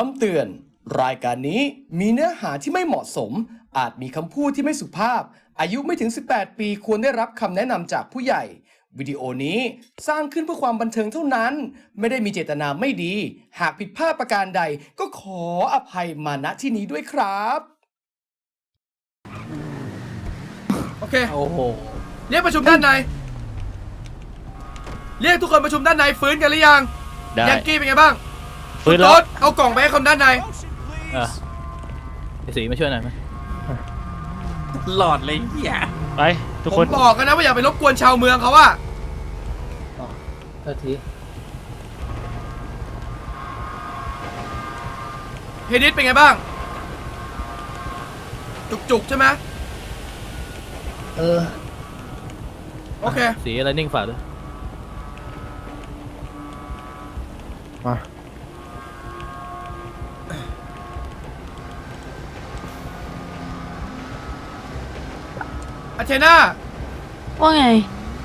คำเตือน รายการนี้มีเนื้อหาที่ไม่เหมาะสม อาจมีคำพูดที่ไม่สุภาพ อายุไม่ถึง 18 ปีควรได้รับคำแนะนำจากผู้ใหญ่ วิดีโอนี้สร้างขึ้นเพื่อความบันเทิงเท่านั้น ไม่ได้มีเจตนาไม่ดี หากผิดพลาดประการใด ก็ขออภัยมาณที่นี้ด้วยครับ โอเค โอ้โห เรียกประชุมด้านใน เรียกทุกคนประชุมด้านในฟื้นกันหรือยังได้ ยังกี้เป็นไงบ้าง ฟื้นคุณแล้ว โต๊ดเอากล่องไปให้คนด้านในเออไอ้สีมาช่วยหน่อยไหมหลอดเลยเหี้ยไปทุกผคนมบอกกันนะว่าอย่าไปรบกวนชาวเมืองเขาว่าโทษทีเฮดิสเป็นไงบ้าง จุกๆใช่ไหมเออโอเค สีอะไรนิ่งฝากด้วยมา อาเทนาว่าไง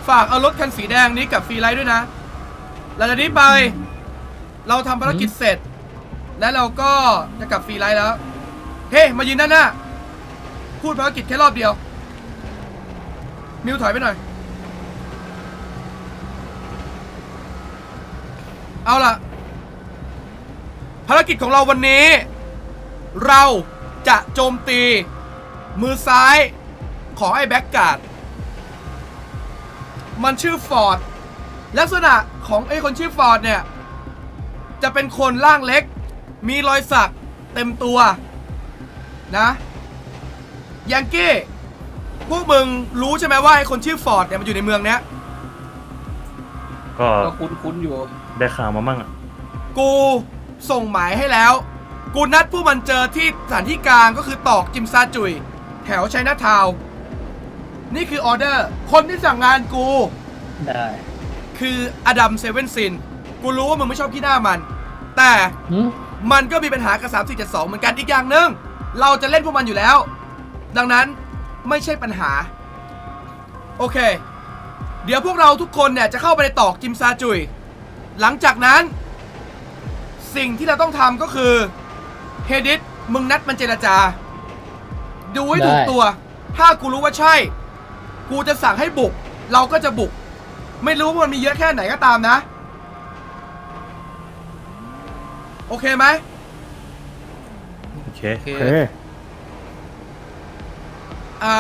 ฝากเอารถคันสีแดงนี้กับฟรีไลท์ด้วยนะ หลังจากนี้ไป เราทำภารกิจเสร็จ และเราก็จะกลับฟรีไลท์แล้ว เฮ้ มายืนด้านหน้า พูดภารกิจแค่รอบเดียว มิวถอยไปหน่อย เอาล่ะ ภารกิจของเราวันนี้ เราจะโจมตี มือซ้าย ของไอ้แบ็กการ์ดมันชื่อฟอร์ดลักษณะของไอ้คนชื่อฟอร์ดเนี่ย จะเป็นคนร่างเล็ก มีรอยสักเต็มตัวนะยังกี้พวกมึงรู้ใช่ไหมว่าไอ้คนชื่อฟอร์ดเนี่ยมันอยู่ในเมืองเนี้ยก็ก็คุ้นๆอยู่ ได้ข่าวมามั่งอะกูส่งหมายให้แล้ว กูนัดผู้มันเจอที่สถานที่กลางก็คือตอกจิมซาจุย แถวชัยนาทาวน์ นี่คือออเดอร์ คนที่สั่งงานกู ได้คืออดัมเซเว่นซิน กูรู้ว่ามึงไม่ชอบขี้หน้ามัน แต่หืมมันก็มีปัญหากับ 3 4 7 2 เหมือนกันอีกอย่างหนึ่งเราจะเล่นพวกมันอยู่แล้ว ดังนั้นไม่ใช่ปัญหา โอเค เดี๋ยวพวกเราทุกคนเนี่ยจะเข้าไปในตอกจิมซาจุย หลังจากนั้น สิ่งที่เราต้องทำก็คือเฮดิสมึงนัดมันเจรจา ดูให้ถูกตัว ถ้ากูรู้ว่าใช่ กูจะสั่งให้บุก เราก็จะบุก ไม่รู้ว่ามันมีเยอะแค่ไหนก็ตามนะ โอเคไหมโอเคโอเคโอเคเอ่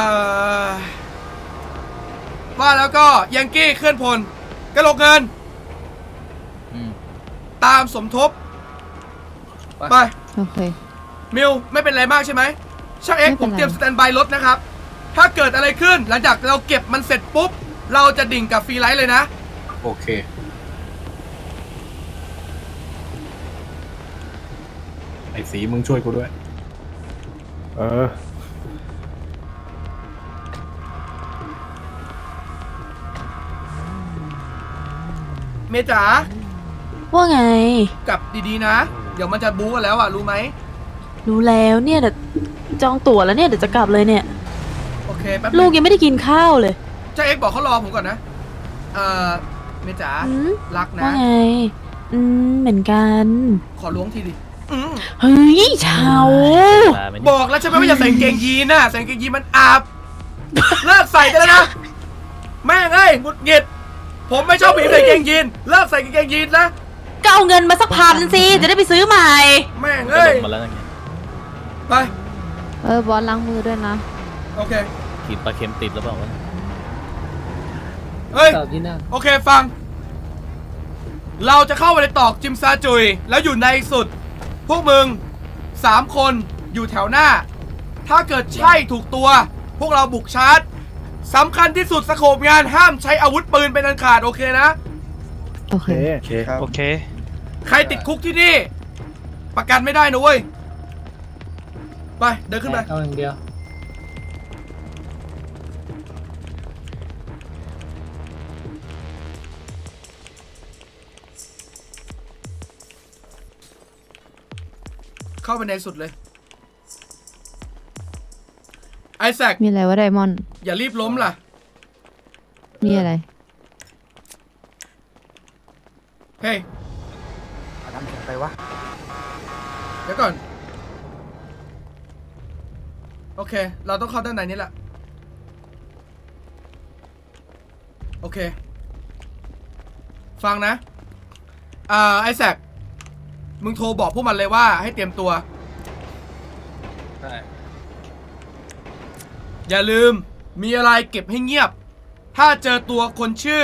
อว่าแล้วก็ยังกี้เคลื่อนพลกระโหลกเงิน อืม ตามสมทบ ไปโอเค มิวไม่เป็นไรมากใช่ไหมช่างเอ็กไม่ผเป็นมไรเตรียมสแตนบายรถนะครับ ถ้าเกิดอะไรขึ้นหลังจากเราเก็บมันเสร็จปุ๊บ เราจะดิ่งกับฟรีไลท์เลยนะ โอเค ไอ้สีมึงช่วยกูด้วย เออ เมจ๋าว่าไง กลับดีๆนะ เดี๋ยวมันจะบู๊กันแล้วอะ รู้ไหม รู้แล้วเนี่ยเดี๋ยวจองตั๋วแล้วเนี่ยเดี๋ยวจะกลับเลยเนี่ยโอ เคแป๊บลูนึกงยังไม่ได้กินข้าวเลยช่างเอ็กบอกเขารอผมก่อนนะ เอ่อเมจ๋าอืมรักนะ ว่าไง อืม เหมือนกัน ขอล้วงทีดิอืมเฮ้ยเชาเวลาไหมบเนี่ยอกแล้วใช่ไหมว่าอย่าใส่กางเกงยีนน่ะใส่กางเกงยีนมันอาบ เลิกใส่ได้แล้วนะ แม่งเอ้ยหงุดหงิด ผมไม่ชอบผู้หญิงใส่กางเกงยีน เลิกใส่กางเกงยีนนะ ก็เอาเงินมาสักพันสิ จะได้ไปซื้อใหม่ แม่งมันก็เอ้ยลงมาแล้วนั่นไงไป เออบอสล้างมือด้วยนะ โอเค ขีดปลาเค็มติดแล้วเปล่าวะเฮ้ยที่นั่งโอเคฟัง เราจะเข้าไปในตอกจิมซาจุย แล้วอยู่ในสุด พวกมึงสามคนอยู่แถวหน้า ถ้าเกิดใช่ถูกตัว พวกเราบุกชาร์จสำคัญที่สุดสโคปงานห้ามใช้อาวุธปืนเป็นอันขาดโอเคนะ โอเค โอเคโอเคโอเค ใครติดคุกที่นี่ ประกันไม่ได้นะเว้ย ไป เดินขึ้นไป เอาอย่างเดียว เข้าไปในสุดเลย ไอแซคมีอะไรวะไดมอนด์อย่ารีบล้มล่ะ มีอะไร เฮ้ยทำเสียงไปวะไอดี๋ยวก่อน โอเค เราต้องเข้าด้านในนี้แหละ โอเค ฟังนะ อ่า ไอแซค มึงโทรบอกพวกมันเลยว่าให้เตรียมตัว ใช่อย่าลืมมีอะไรเก็บให้เงียบ ถ้าเจอตัวคนชื่อ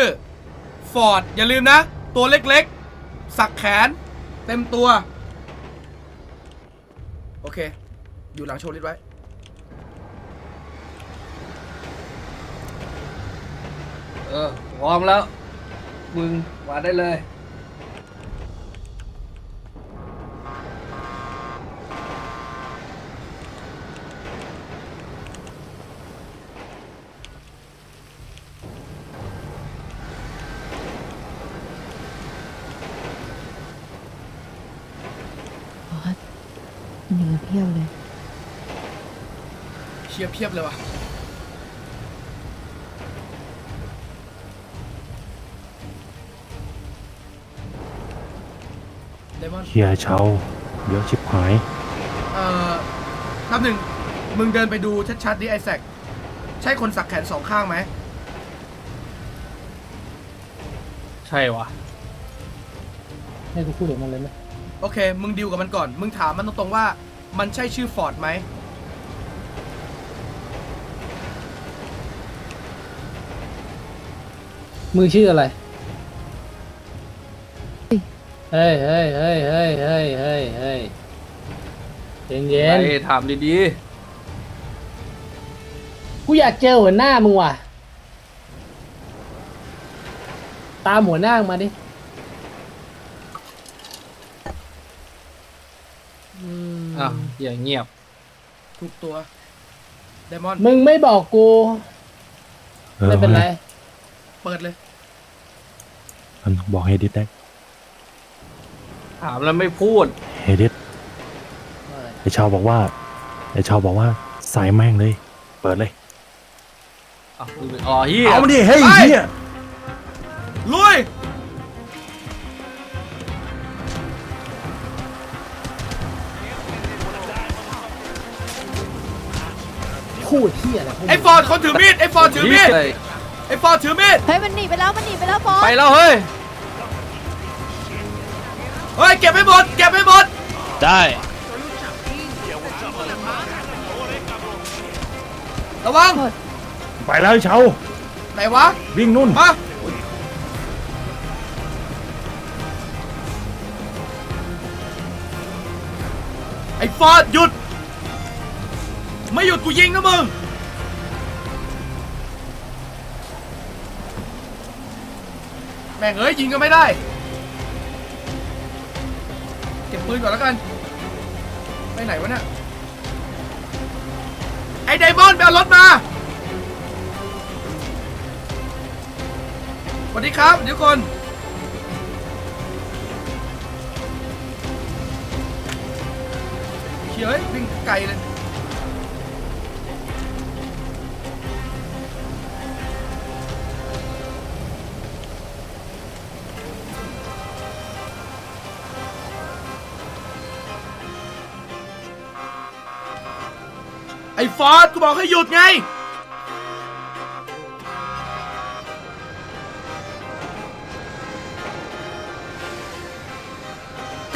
ฟอร์ดอย่าลืมนะ ตัวเล็กๆ สักแขน เต็มตัว โอเค อยู่หลังโชว์ลิสไว้ เออพร้อมแล้ว มึงมาได้เลย เหนือเพียบเลยเชียร์เพียบเลยว่ะเดมอนเฮียเชาเยอะชิบหาย เอ่อคำหนึ่งมึงเดินไปดูชัดๆดิไอแซคใช่คนสักแขนสองข้างไหม ใช่วะให้กูพูดถึงมันเลยไหมโอเค มึงดิวกับมันก่อน มึงถามมันตรงๆว่า มันใช่ชื่อฟอร์ดไหมมึงชื่ออะไร เฮ้ยเฮ้ยเฮ้ยเฮ้ยเฮ้ยเฮ้ยเฮ้ยเย็นเย็นไปถามดีกูอยากเจอหัวหน้ามึงว่ะ ตามหัวหน้ามึงมาดิ อืมๆอะอย่างเงียบถูกตัวเดมอนมึงไม่บอกกู ออไม่เป็นไร เปิดเลย มันบอกเฮดิสได้ถามแล้วไม่พูด เฮดิสไอเชาบอกว่าไอเชาบอกว่าใส่แม่งเลย เปิดเลยอะอ๋อเฮียเอามาดิเฮ้ยไปเฮียลุย พูดที่อะไรพวกไอมึงฟอร์ดคนถือมีดไอฟอร์ดถือมีดเลยไอฟอร์ดถือมีดเฮ้ยมันหนีไปแล้วมันหนีไปแล้วบอสไปแล้วเฮ้ยเฮ้ยเก็บให้หมดเก็บให้หมดได้ระวังไปแล้วไอ้เชาไหนวะวิ่งนู่นมาไอ้ฟอร์ดหยุด ไม่หยุดกูยิงนะมึง แม่งเอ้ยยิงก็ไม่ได้ เก็บปืนก่อนแล้วกัน ไปไหนวะเนี่ย ไอ้ไดมอนด์ไปเอารถมาสวัสดีครับทุกคนเขียวิ่งไกลเลย ไอ้ฟอร์ดกูบอกให้หยุดไง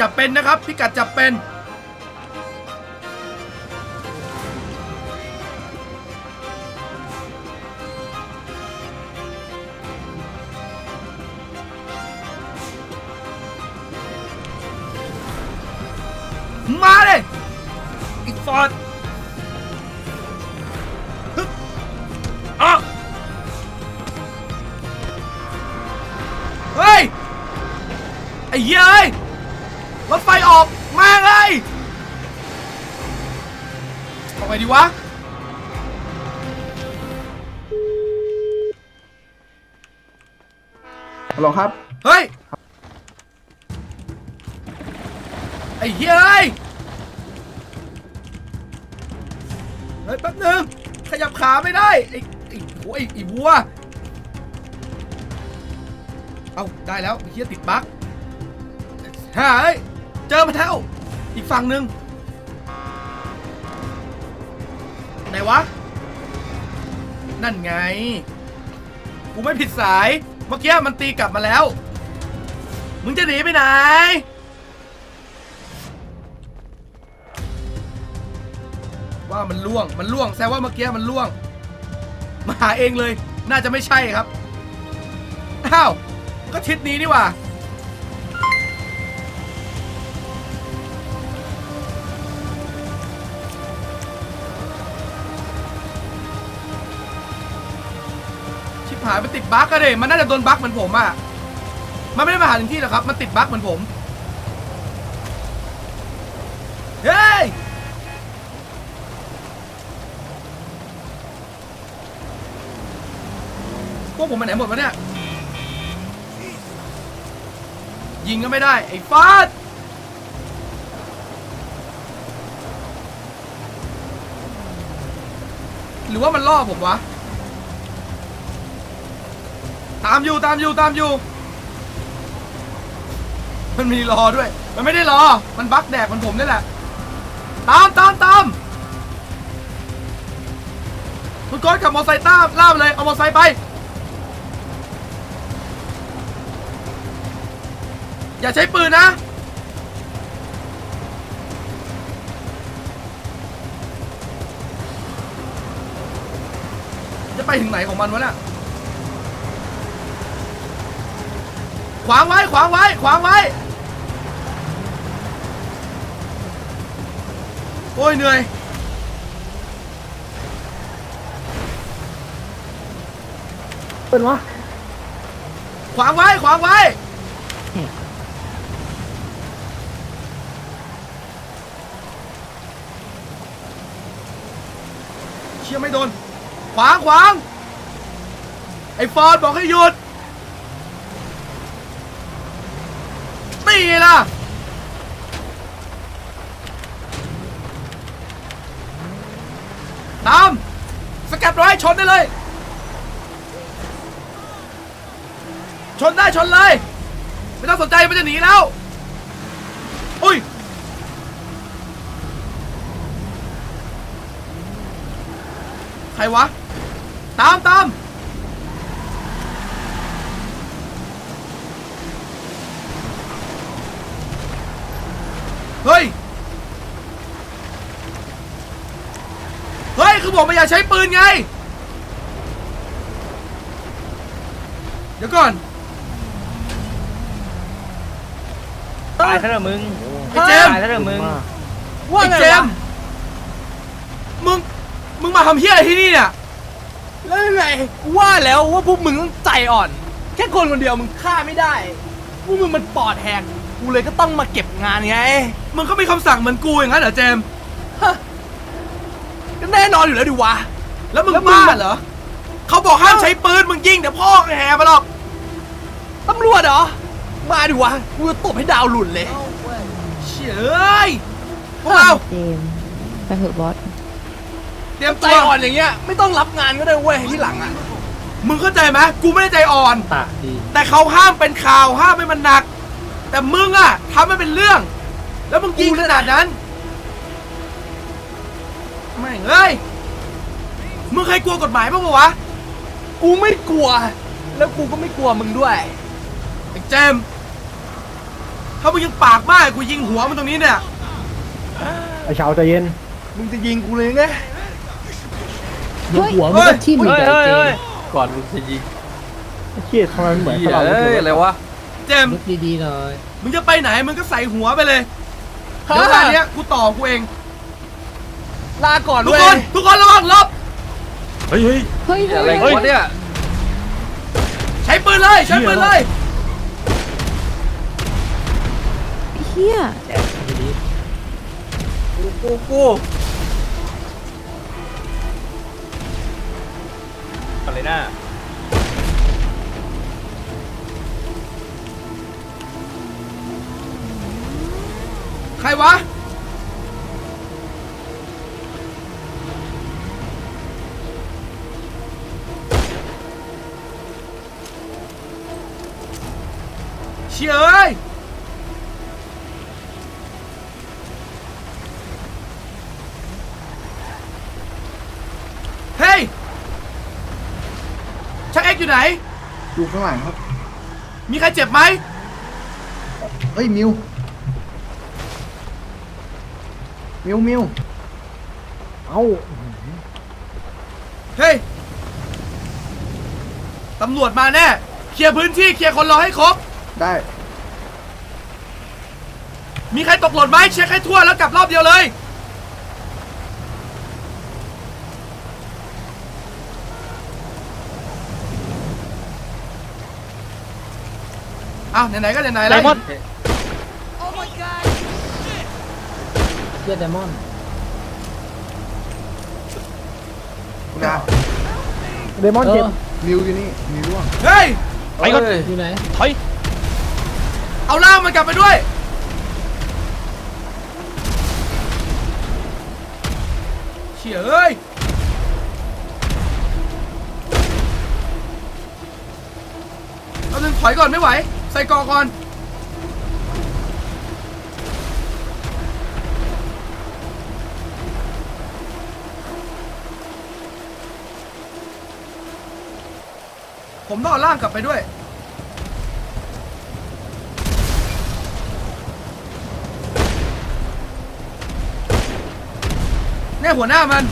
จับเป็นนะครับ พิกัดจับเป็น ออกไปดีวะ ฮัลโหลครับ เฮ้ย ไอ้เหี้ยเอ้ยเฮ้ยแป๊บนึง ขยับขาไม่ได้ ไอ้ไอ้โอ้ยไอ้วัว เอาได้แล้วไอ้เหี้ยติดบั๊กฮ่าเอ้ย เจอมาแล้วอีกฝั่งหนึ่ง ไหนวะ นั่นไง กูไม่ผิดสาย เมื่อกี้มันตีกลับมาแล้ว มึงจะหนีไปไหน ว่ามันล่วง มันล่วงแสดงว่าเมื่อกี้มันล่วง มาหาเองเลย น่าจะไม่ใช่ครับ อ้าว ก็ทิศนี้นี่ว่า หายมันติดบั๊กอะเดมันน่าจะโดนบั๊กเหมือนผมอะมันไม่ได้มาหาถึงที่หรอกครับ มันติดบั๊กเหมือนผมเฮ้ยพวกผมไปไหนหมดวะเนี่ยยิงก็ไม่ได้ ไอ้ฟาดหรือว่ามันล่อผมวะ ตามอยู่ตามอยู่ตามอยู่ มันมีรอด้วย มันไม่ได้รอ มันบักแดกมันผมนี่แหละ ตามตามตามคุณก้ขับมอเตอร์ไซค์ตามล่ามเลย เอามอเตอร์ไซค์ไป อย่าใช้ปืนนะจะไปถึงไหนของมันวะเนี่ย ขวางไว้ ขวางไว้ ขวางไว้ โอ้ยเหนื่อย เป็นวะขวางไว้ ขวางไว้ เชี่ยไม่โดน ขวางขวาง ไอ้ฟอร์ดบอกให้หยุด นี่ไงล่ะตามสกัดร้อยชนได้เลย ชนได้ชนเลย ไม่ต้องสนใจมันจะหนีแล้ว อุ้ยใครวะ ตามตาม เฮ้ย เฮ้ย คือบอกไม่อยากใช้ปืนไง เดี๋ยวก่อน ตายซะเถอะมึงไอ้เจมส์ ตายซะเถอะมึงไอ้เจมส์มึง มึงมาทำเฮียอะไรที่นี่เนี่ย แล้วยังไงกูว่าแล้วว่าพวกมึงต้องใจอ่อน แค่คนคนเดียวมึงฆ่าไม่ได้ พวกมึงมันปอดแหก กูเลยก็ต้องมาเก็บงานไงมึงก็มีคำสั่งเหมือนกูอย่างนั้นเหรอเจมส์ก็แน่นอนอยู่แล้วดิวะ แล้วมึงแล้วมึงบ้าเหรอ เขาบอกห้ามใช้ปืนมึงยิงเดี๋ยวพ่อแห่มาหรอกตำรวจเหรอ มาดิวะ กูจะตบให้ดาวหลุดเลย เฉยพวกเรา เจมส์ไปเถอะบอส เตรียมใจตัวอ่อนอย่างเงี้ยไม่ต้องรับงานก็ได้เว้ยที่หลังอะ มึงเข้าใจไหมกูไม่ได้ใจอ่อนปากดี แต่เขาห้ามเป็นข่าวห้ามให้มันหนัก แต่มึงอะทำให้เป็นเรื่อง แล้วมึงยิงขนาดนั้นไม่งเอ้ยมึงเคยกลัวกฎหมายบ้างปะวะกูไม่กลัว แล้วกูก็ไม่กลัวมึงด้วยไอ้เจมส์ถ้ามึงยังปากมากกูยิงหัวมันตรงนี้เนี่ย ไอชาวใจเย็นมึงจะยิงกูเลยไง เฮ้ยหัวมันก็ทิ่มอีกเฮ้ยไอ้เฮ้ยเจมเฮ้ยส์ก่อนมึงจะยิงเครียดทำไมมันเหมือนเหี้ตยลอดเอ้ยเลอะไรยวะ เจมส์นึกดีๆหน่อยมึงจะไปไหนมึงก็ใส่หัวไปเลยเดี๋ยวงานเนี้ยกูต่อกูเอง ลาก่อนทุกเว้คยนทุกคนระวังลบเฮ้ยเฮ้ย เฮ้ยอะไรเฮ้ย วะเนี่ยใช้ปืนเลยใช้ปืนเลยเฮียดีกูกูกูอะไรน่า ใครวะ เชี่ยเอ้ยเฮ้ยชักเอ็กอยู่ไหน อยู่ข้างหลังครับ มีใครเจ็บไหมเฮ้ยมิว มิวมิวเอ้าเฮ้ย ตำรวจมาแน่ เคลียร์พื้นที่ เคลียร์คนรอให้ครบ ได้ มีใครตกหล่นไหมเช็คให้ทั่วแล้วกลับรอบเดียวเลย อ้าวไหนๆก็ไหนๆแล้ว ไดมอนด์ เฮียไดมอนด์นะเดมอนเจ็บมิวอยู่นี่มิวร่วงเฮ้ย ไปก่อนอยู่ไหนถอยเอาล่ามมันกลับไปด้วย เชี่ยเอ้ย เอาหนึ่งถอยก่อนไม่ไหว ใส่กอก่อน ผมต้องเอาล่างกลับไปด้วย เนี่ยหัวหน้ามัน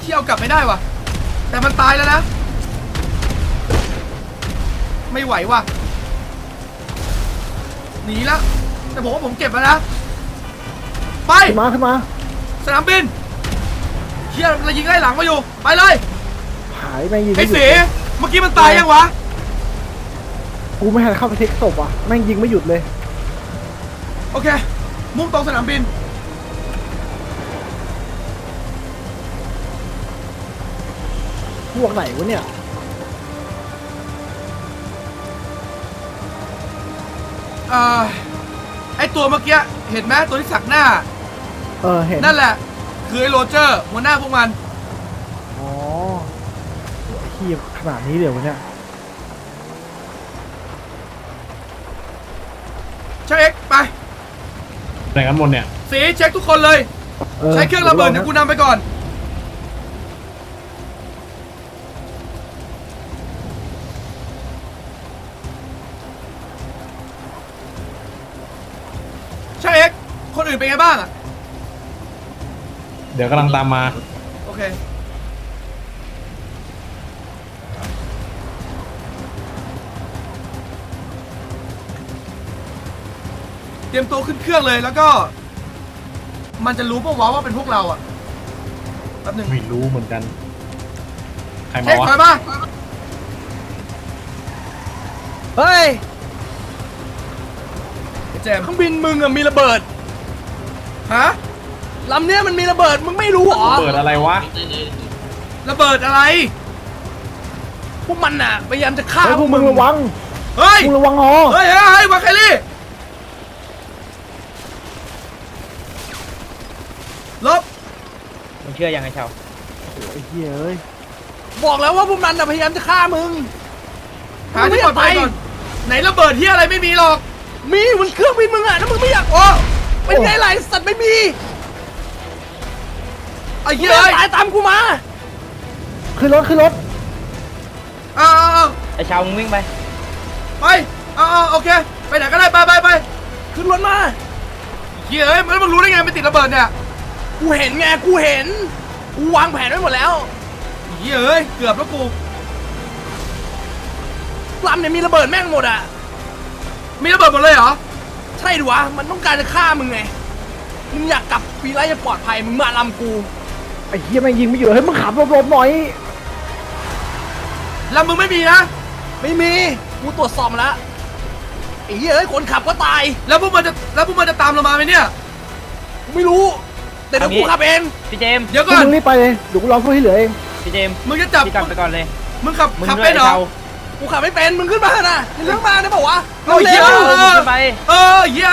เที่ยวกลับไม่ได้วะแต่มันตายแล้วนะ ไม่ไหววะหนีแล้วแต่ผมว่าผมเก็บแล้วนะ ไป ขึ้นมาขึ้นมา สนามบิน เที่ยวเรายิงไล่หลังมาอยู่ ไปเลยหายแม่งยิงไอ้ไม่หยุดสีเมื่อกี้มันตายยังวะ กูไม่ทันเข้าไปเช็คศพอะ แม่งยิงไม่หยุดเลย โอเค มุ่งตรงสนามบิน พวกไหนวะเนี่ยเอ่อไอตัวเมื่อกี้ เห็นไหมตัวที่สักหน้า เออ เห็น นั่นแหละ คือไอโรเจอร์หัวหน้าพวกมัน อ๋อเฮียขนาดนี้เดี๋ยววะเนี่ยเช็คเอ็กซ์ไป ไหนกันหมดเนี่ย สีเช็คทุกคนเลยออใช้เครื่องระเบิดเดี๋ยวกูนำไปก่อน ใช่เอ็กซ์คนอื่นเป็นไงบ้างอะเดี๋ยวกำลังตามมา โอเค เตรียมตัวขึ้นเครื่องเลยแล้วก็ มันจะรู้ปะวะว่าเป็นพวกเราอะแป๊บหนึงไม่รู้เหมือนกัน ใครมาเช็ควะถอยมาเฮ้ยไอ้เจมส์เครื่องบินมึงอะมีระเบิด ฮะ ลำเนี้ยมันมีระเบิดมึงไม่รู้เหรอ เปิดอะไรวะ ระเบิดอะไร พวกมันน่ะพยายามจะฆ่าเฮ้ยพวกมึงระวังเฮ้ย มึงระวังหอเฮ้ยเฮ้ยเฮ้ยวาเคลลี่ลบมึงเชื่อยังไงชาวไอ้เหี้ยเอ้ยบอกแล้วว่าพวกมันน่ะพยายามจะฆ่ามึงหาที่ปลอดภัยก่อน ไหนระเบิดที่อะไรไม่มีหรอก มีมันเครื่องบินมึงอะถ้ามึงไม่อยากโอ้เป็นไงล่ะไอ้สัตว์ไม่มีไอ้มึงเหี้ยไม่เอ้ยตายตามกูมาขึ้นรถขึ้นรถเอาเอาเอาไอ้ชาวมึงวิ่งไปไปเอาเอาโอเค ไปไหนก็ได้ไปไปไปขึ้นรถมาเหี้ยเอ้ยแล้วมึงรู้ได้ไงมันติดระเบิดเนี่ย กูเห็นไงกูเห็นกูวางแผนไว้หมดแล้วเหี้ยเอ้ยเกือบแล้วกูลำเนี่ยมีระเบิดแม่งหมดอะ มีระเบิดหมดเลยเหรอ ใช่ดิวะ มันต้องการจะฆ่ามึงไง มึงอยากกลับปีไรจะปลอดภัย มึงมาลำกู ไอ้เหี้ยแม่งยิงไม่หยุดเฮ้ยมึงขับหลบๆหน่อยแล้วมึงไม่มีนะ ไม่มี กูตรวจสอบมาแล้วไอ้เหี้ยเอ้ยคนขับก็ตาย แล้วพวกมันจะแล้วพวกมันจะตามเรามาไหมเนี่ยกูไม่รู้แต่เดี๋ยวเอางี้กูขับเอง พี่เจมส์เดี๋ยวพวก่กอนมึงรีบไปเลยเดี๋ยวกูรอพวกที่เหลือเองพี่เจมส์มึงจะจับพี่กลับไปก่อนเลยมึงขับมึงขับด้วเป็ยนเหรอชาวกูขับไม่เป็น มึงขึ้นมาเถอะนะเห็นเรื่องมาได้ป่าวะเอาเหี้ยเร็วเออขึ้นไป เออเหี้ย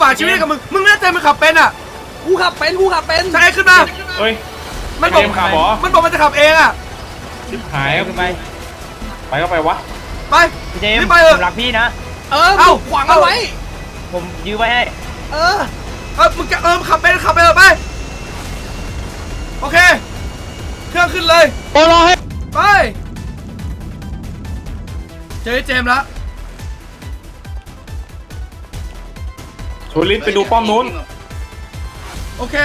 ฝากชีวิตกับมึง มึงแน่ใจมึงขับเป็นอะ กูขับเป็นกูขับเป็นใช่ขึ้นมา เฮ้ย มันบอก เกมขับเหรอ มันบอกมันจะขับเองอะ ชิบหายขึ้นไป ไปก็ไปวะ ไปพี่เจมส์รีบไปเถผอะ มรักพี่นะ เออเอ้า ขวางเอาไว้ ผมยื้อไว้ให้ เออ เออมึงจะเออมึงขับเป็นขับไปเถอะไป โอเคขึ้นเลยโอ้รอให้ ไป เจอไอ้เจมส์แล้ว ชวนลิศไปดูป้อมนู้น โอเค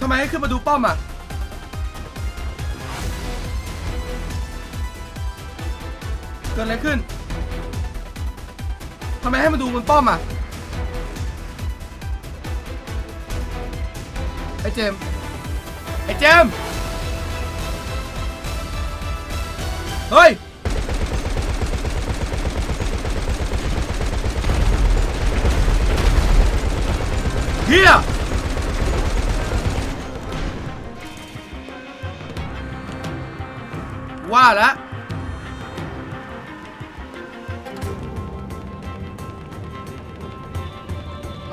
ทำไมให้ขึ้นมาดูป้อมอะ เกิดอะไรขึ้น ทำไมให้มาดูบนป้อมอะ ไอ้เจม ไอเจม เฮ้ยเฮียว่าแล้ว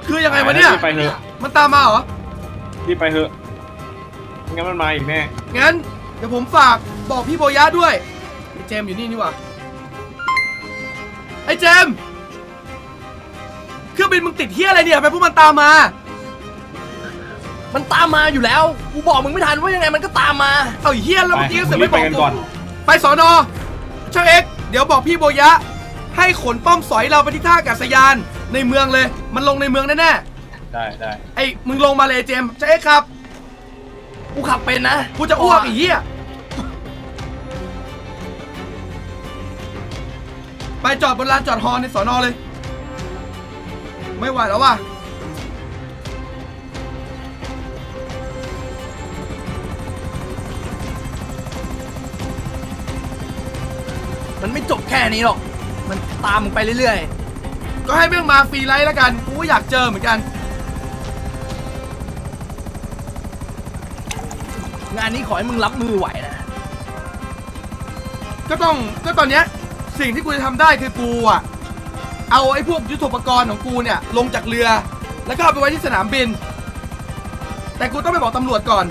คือยังไงวะเนี่ยรีบไปเถอะมันตามมาเหรอ รีบไปเถอะไม่งั้นมันมาอีกแน่ งั้น เดี๋ยวผมฝากบอกพี่โบยะด้วยไอ้ เจมส์อยู่นี่นี่หว่าไอ้เจมส์เครื่องบินมึงติดเฮียอะไรเนี่ยไปพวกมันตามมา มันตามมาอยู่แล้ว กูบอกมึงไม่ทันว่ายังไงมันก็ตามมา เอาไอ้เฮียแล้วไปเมื่อกี้ก็เสือกรีไม่บบไปอกกันกูก่อนไปสอนอช่างเอ็กซ์เดี๋ยวบอกพี่โบยะ ให้ขนป้อมสอยเราไปที่ท่าอากาศยาน ในเมืองเลย มันลงในเมืองแน่ได้ได้ๆไอ้มึงลงมาเลยไอ้เจมส์ช่างเอ็กซ์ครับ กูขับเป็นนะ กูจะอ้วกไอ้เหี้ย ไปจอดบนลานจอดฮอในสอนอเลย ไม่ไหวแล้วว่ะมันไม่จบแค่นี้หรอก มันตามมึงไปเรื่อยๆ ก็ให้แม่งมาฟรีไลท์แล้วกันกูก็อยากเจอเหมือนกัน งานนี้ขอให้มึงรับมือไหวนะ ก็ต้องก็ตอนเนี้ย สิ่งที่กูจะทำได้คือกูอะ เอาไอ้พวกยุทโธปกรณ์ของกูเนี่ย ลงจากเรือ แล้วก็เอาไปไว้ที่สนามบิน แต่กูต้องไปบอกตำรวจก่อน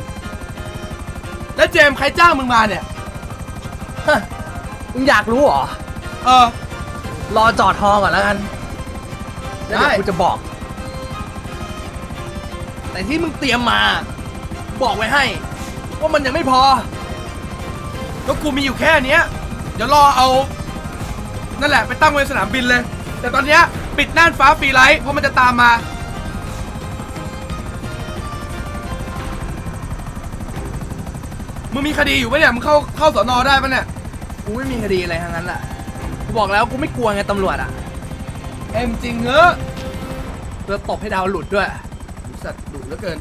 แล้วเจมส์ใครจ้างมึงมาเนี่ยมึงอยากรู้เหรอ เออ รอจอดฮอก่อนแล้วกัน แล้วเดี๋ยวได้กูจะบอก แต่ที่มึงเตรียมมา บอกไว้ให้ ว่ามันยังไม่พอก็กูมีอยู่แค่เนี้ย เดี๋ยวรอเอา นั่นแหละไปตั้งไว้สนามบินเลย แต่ตอนเนี้ยปิดน่านฟ้าฟรีไลท์เพราะมันจะตามมามึงมีคดีอยู่ปะเนี่ยมึงเข้าเข้าสอนอได้ปะเนี่ยกูไม่มีคดีอะไรทั้งนั้นแหละกูบอกแล้วกูไม่กลัวไงตำรวจอะเอ็มจริงเหรอเพื่อตบให้ดาวหลุดด้วยสัตว์ดุเหลือเกิน